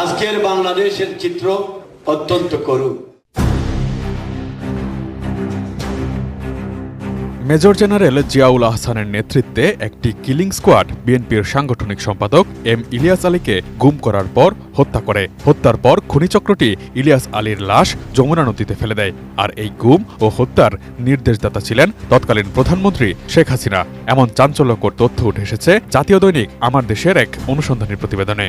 আজকের বাংলাদেশের চিত্র অত্যন্ত করুণ মেজর জেনারেল জিয়াউল আহসানের নেতৃত্বে একটি কিলিং স্কোয়াড বিএনপির সাংগঠনিক সম্পাদক এম ইলিয়াস আলীকে গুম করার পর হত্যা করে। হত্যার পর খনিচক্রটি ইলিয়াস আলীর লাশ যমুনা নদীতে ফেলে দেয়। আর এই গুম ও হত্যার নির্দেশদাতা ছিলেন তৎকালীন প্রধানমন্ত্রী শেখ হাসিনা। এমন চাঞ্চল্যকর তথ্য উঠে এসেছে জাতীয় দৈনিক আমার দেশের এক অনুসন্ধানী প্রতিবেদনে।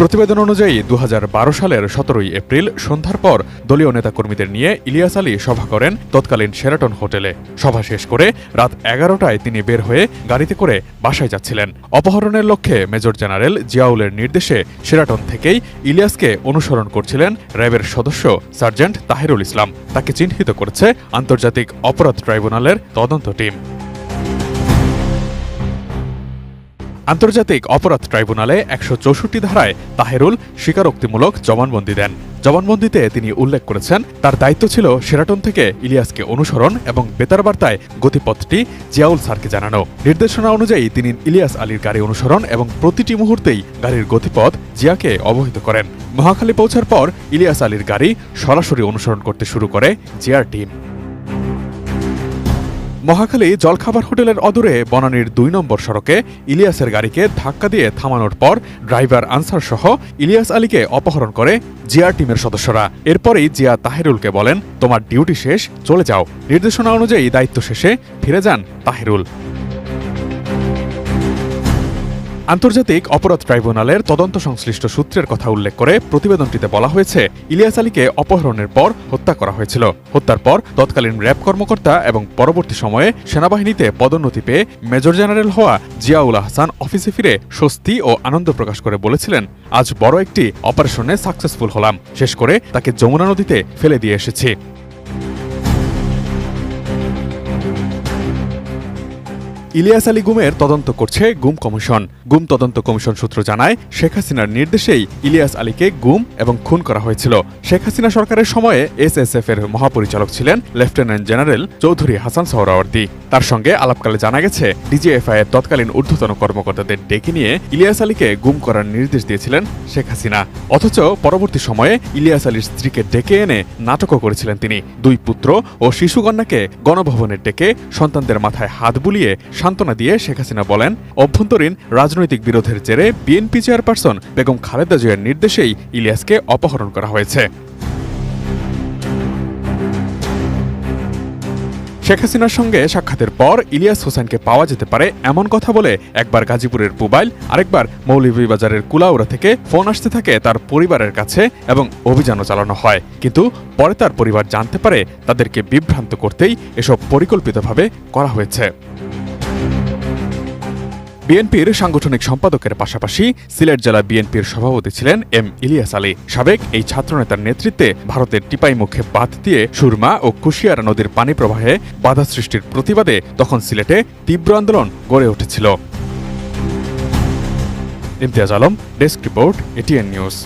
প্রতিবেদন অনুযায়ী দু হাজার বারো সালের সতেরোই এপ্রিল সন্ধ্যার পর দলীয় নেতাকর্মীদের নিয়ে ইলিয়াস আলী সভা করেন তৎকালীন শেরাটন হোটেলে। সভা শেষ করে রাত এগারোটায় তিনি বের হয়ে গাড়িতে করে বাসায় যাচ্ছিলেন। অপহরণের লক্ষ্যে মেজর জেনারেল জিয়াউলের নির্দেশে শেরাটন থেকেই ইলিয়াসকে অনুসরণ করছিলেন র্যাবের সদস্য সার্জেন্ট তাহিরুল ইসলাম। তাকে চিহ্নিত করেছে আন্তর্জাতিক অপরাধ ট্রাইব্যুনালের তদন্ত টিম। আন্তর্জাতিক অপরাধ ট্রাইব্যুনালে একশো চৌষট্টি ধারায় তাহেরুল স্বীকারোক্তিমূলক জবানবন্দি দেন। জবানবন্দিতে তিনি উল্লেখ করেছেন, তার দায়িত্ব ছিল সেরাটন থেকে ইলিয়াসকে অনুসরণ এবং বেতার বার্তায় গতিপথটি জিয়াউল স্যারকে জানানো। নির্দেশনা অনুযায়ী তিনি ইলিয়াস আলীর গাড়ি অনুসরণ এবং প্রতিটি মুহূর্তেই গাড়ির গতিপথ জিয়াকে অবহিত করেন। মহাখালী পৌঁছার পর ইলিয়াস আলীর গাড়ি সরাসরি অনুসরণ করতে শুরু করে জিয়ার টিম। মহাখালী জলখাবার হোটেলের অদূরে বনানীর দুই নম্বর সড়কে ইলিয়াসের গাড়িকে ধাক্কা দিয়ে থামানোর পর ড্রাইভার আনসার সহ ইলিয়াস আলীকে অপহরণ করে জিয়ার টিমের সদস্যরা। এরপরেই জিয়া তাহেরুলকে বলেন, তোমার ডিউটি শেষ, চলে যাও। নির্দেশনা অনুযায়ী দায়িত্ব শেষে ফিরে যান তাহেরুল। আন্তর্জাতিক অপরাধ ট্রাইব্যুনালের তদন্ত সংশ্লিষ্ট সূত্রের কথা উল্লেখ করে প্রতিবেদনটিতে বলা হয়েছে, ইলিয়াস আলীকে অপহরণের পর হত্যা করা হয়েছিল। হত্যার পর তৎকালীন র্যাব কর্মকর্তা এবং পরবর্তী সময়ে সেনাবাহিনীতে পদোন্নতি পেয়ে মেজর জেনারেল হওয়া জিয়াউল আহসান অফিসে ফিরে স্বস্তি ও আনন্দ প্রকাশ করে বলেছিলেন, আজ বড় একটি অপারেশনে সাকসেসফুল হলাম। শেষ করে তাকে যমুনা নদীতে ফেলে দিয়ে এসেছি। ইলিয়াস আলী গুমের তদন্ত করছে গুম কমিশন। গুম তদন্ত কমিশন সূত্র জানায়, শেখ হাসিনার নির্দেশেই ইলিয়াস আলীকে গুম এবং খুন করা হয়েছিল। শেখ হাসিনা সরকারের সময়ে এসএসএফ এর মহাপরিচালক ছিলেন লেফটেন্যান্ট জেনারেল চৌধুরী হাসান সোহরাওয়ার্দী তার সঙ্গে আলাপকালে জানা গেছে, ডিজিএফআই এর তৎকালীন ঊর্ধ্বতন কর্মকর্তাদের ডেকে নিয়ে ইলিয়াস আলীকে গুম করার নির্দেশ দিয়েছিলেন শেখ হাসিনা। অথচ পরবর্তী সময়ে ইলিয়াস আলীর স্ত্রীকে ডেকে এনে নাটকও করেছিলেন তিনি। দুই পুত্র ও শিশুকন্যাকে গণভবনের ডেকে সন্তানদের মাথায় হাত বুলিয়ে সান্ত্বনা দিয়ে শেখ হাসিনা বলেন, অভ্যন্তরীণ রাজনৈতিক বিরোধের জেরে বিএনপি চেয়ারপারসন বেগম খালেদা জিয়ার নির্দেশেই ইলিয়াসকে অপহরণ করা হয়েছে। শেখ হাসিনার সঙ্গে সাক্ষাতের পর ইলিয়াস হোসেনকে পাওয়া যেতে পারে এমন কথা বলে একবার গাজীপুরের পুবাইল আরেকবার মৌলভীবাজারের কুলাউড়া থেকে ফোন আসতে থাকে তার পরিবারের কাছে এবং অভিযানও চালানো হয়। কিন্তু পরে তার পরিবার জানতে পারে তাদেরকে বিভ্রান্ত করতেই এসব পরিকল্পিতভাবে করা হয়েছে। বিএনপির সাংগঠনিক সম্পাদকের পাশাপাশি সিলেট জেলা বিএনপির সভাপতি ছিলেন এম ইলিয়াস আলী। সাবেক এই ছাত্রনেতার নেতৃত্বে ভারতের টিপাই মুখে বাঁধ দিয়ে সুরমা ও কুশিয়ারা নদীর পানি প্রবাহে বাধা সৃষ্টির প্রতিবাদে তখন সিলেটে তীব্র আন্দোলন গড়ে উঠেছিল। Imtiaz Alam, desk report, ATN news.